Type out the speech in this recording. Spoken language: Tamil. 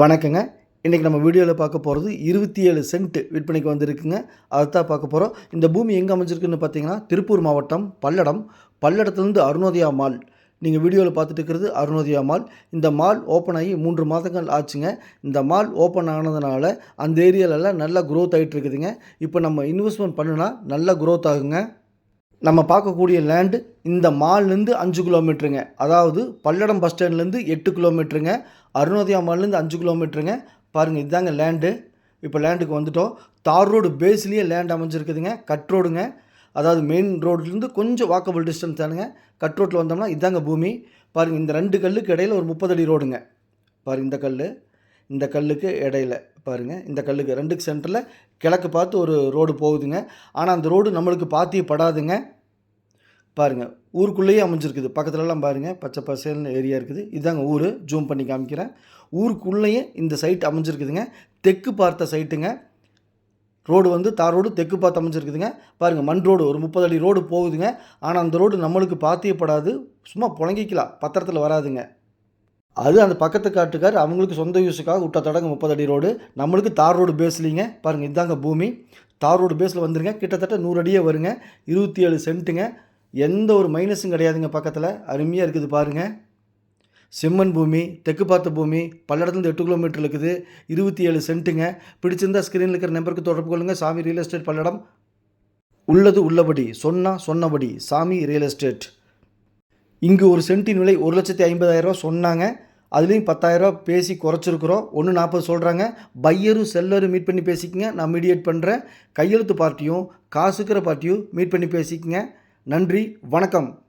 வணக்கங்க. இன்றைக்கி நம்ம வீடியோவில் பார்க்க போகிறது இருபத்தி ஏழு சென்ட் விற்பனைக்கு வந்திருக்குங்க. அதை தான் பார்க்க போகிறோம் இந்த பூமி எங்கே அமைஞ்சிருக்குன்னு பார்த்தீங்கன்னா திருப்பூர் மாவட்டம் பல்லடம். பல்லடத்துலேருந்து அருணோதயா மால். நீங்கள் வீடியோவில் பார்த்துட்டு இருக்கிறது அருணோதயா மால். இந்த மால் ஓப்பன் ஆகி மூன்று மாதங்கள் ஆச்சுங்க. இந்த மால் ஓப்பன் ஆனதுனால அந்த ஏரியாலெல்லாம் நல்லா க்ரோத் ஆகிட்டு இருக்குதுங்க. இப்போ நம்ம இன்வெஸ்ட்மெண்ட் பண்ணுனா நல்லா க்ரோத் ஆகுங்க. நம்ம பார்க்கக்கூடிய லேண்டு இந்த மால்லேருந்து அஞ்சு கிலோமீட்டருங்க அதாவது பல்லடம் பஸ் ஸ்டாண்ட்லேருந்து எட்டு கிலோமீட்டருங்க அருணோதயா மால்லேருந்து அஞ்சு கிலோமீட்டருங்க பாருங்கள் இதுதாங்க லேண்டு இப்போ லேண்டுக்கு வந்துட்டோம். தார் ரோடு பேஸ்லேயே லேண்ட் அமைஞ்சிருக்குதுங்க. கட் ரோடுங்க. அதாவது மெயின் ரோட்லேருந்து கொஞ்சம் வாக்கபிள் டிஸ்டன்ஸ் தானுங்க. கட் ரோட்டில் வந்தோம்னா இதாங்க பூமி. பாருங்கள் இந்த ரெண்டு கல்லுக்கு இடையில ஒரு முப்பது அடி ரோடுங்க பாருங்கள் இந்த கல் இந்த கல்லுக்கு இடையில பாருங்கள் இந்த கல்லுக்கு ரெண்டுக்கு சென்டரில் கிழக்கு பார்த்து ஒரு ரோடு போகுதுங்க. ஆனால் அந்த ரோடு நம்மளுக்கு பாத்தியே படாதுங்க பாருங்கள் ஊருக்குள்ளேயே அமைஞ்சிருக்குது. பக்கத்துலலாம் பாருங்கள் பச்சை பசேல்னு ஏரியா இருக்குது. இதாங்க ஊர். ஜூம் பண்ணி காமிக்கிறேன். ஊருக்குள்ளேயே இந்த சைட் அமைஞ்சிருக்குதுங்க. தெற்கு பார்த்த சைட்டுங்க. ரோடு வந்து தார் ரோடு தெற்கு பார்த்து அமைஞ்சிருக்குதுங்க. பாருங்கள் மண் ரோடு ஒரு முப்பது அடி ரோடு போகுதுங்க. ஆனால் அந்த ரோடு நம்மளுக்கு பாத்தியப்படாது. சும்மா புழங்கிக்கலாம். பத்திரத்தில் வராதுங்க. அது அந்த பக்கத்து காட்டுக்கார் அவங்களுக்கு சொந்த யூஸுக்காக விட்ட தடங்க முப்பது அடி ரோடு. நம்மளுக்கு தார் ரோடு பேஸ்லிங்க பாருங்கள் இதாங்க பூமி. தார் ரோடு பேஸில் வந்துருங்க. கிட்டத்தட்ட நூறு அடியே வருங்க. இருபத்தி ஏழு சென்ட்டுங்க. எந்த ஒரு மைனஸும் கிடையாதுங்க பக்கத்தில். அருமையாக இருக்குது பாருங்கள் செம்மண் பூமி தெற்கு பார்த்த பூமி பல்லடத்துலேருந்து எட்டு கிலோமீட்டர் இருக்குது இருபத்தி ஏழு சென்ட்டுங்க. பிடிச்சிருந்தா ஸ்க்ரீனில் இருக்கிற நம்பருக்கு தொடர்பு கொள்ளுங்கள் சாமி ரியல் எஸ்டேட் பல்லடம். உள்ளது உள்ளபடி சொன்னால் சொன்னபடி சாமி ரியல் எஸ்டேட் இங்கு ஒரு சென்ட்டின் விலை ஒரு லட்சத்தி ஐம்பதாயிரரூவா சொன்னாங்க. அதுலேயும் பத்தாயிரரூவா பேசி குறைச்சிருக்கிறோம். ஒன்று நாற்பது சொல்கிறாங்க பையரும் செல்லரும் மீட் பண்ணி பேசிக்கங்க. நான் மீடியேட் பண்ணுறேன் கையெழுத்து பார்ட்டியும் காசுக்கிற பார்ட்டியும் மீட் பண்ணி பேசிக்கங்க. நன்றி. வணக்கம்.